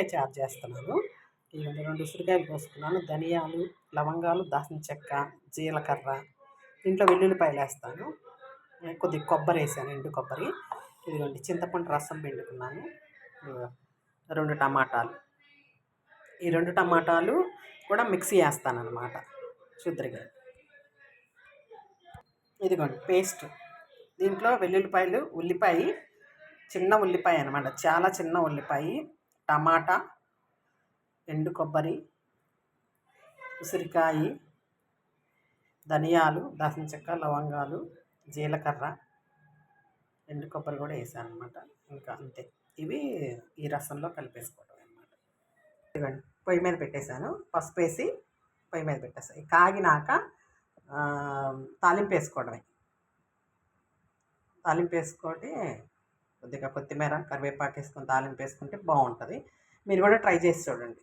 ఉసిరికాయ చారు చేస్తున్నాను. ఇదిగోండి రెండు ఉసిరికాయలు కోసుకున్నాను. ధనియాలు లవంగాలు దాసిన చెక్క జీలకర్ర ఇంట్లో వెల్లుల్లిపాయలు వేస్తాను. కొద్దిగా కొబ్బరి వేసాను ఎండు కొబ్బరి. ఇదిగోండి చింతపండు రసం పిండుకున్నాను. రెండు టమాటాలు. ఈ రెండు టమాటాలు కూడా మిక్సీ వేస్తాను అనమాట శుద్ధిగా ఇదిగోండి పేస్ట్. దీంట్లో వెల్లుల్లిపాయలు ఉల్లిపాయ చిన్న ఉల్లిపాయ అనమాట చాలా చిన్న ఉల్లిపాయ. టమాటా ఎండు కొబ్బరి ఉసిరికాయ ధనియాలు దాసిన చెక్క లవంగాలు జీలకర్ర ఎండు కొబ్బరి కూడా వేసాను అనమాట ఇంకా అంతే. ఇవి ఈ రసంలో కలిపేసుకోవడం అనమాట ఇదిగోండి పొయ్యి మీద పెట్టేశాను. పసుపు వేసి పొయ్యి మీద పెట్టేసాను కాగినాక తాలింపు వేసుకోవడమే. తాలింపు వేసుకొని కొద్దిగా కొత్తిమీర కరివేపాకు వేసుకొని తాలింపు వేసుకుంటే బాగుంటుంది. మీరు కూడా ట్రై చేసి చూడండి.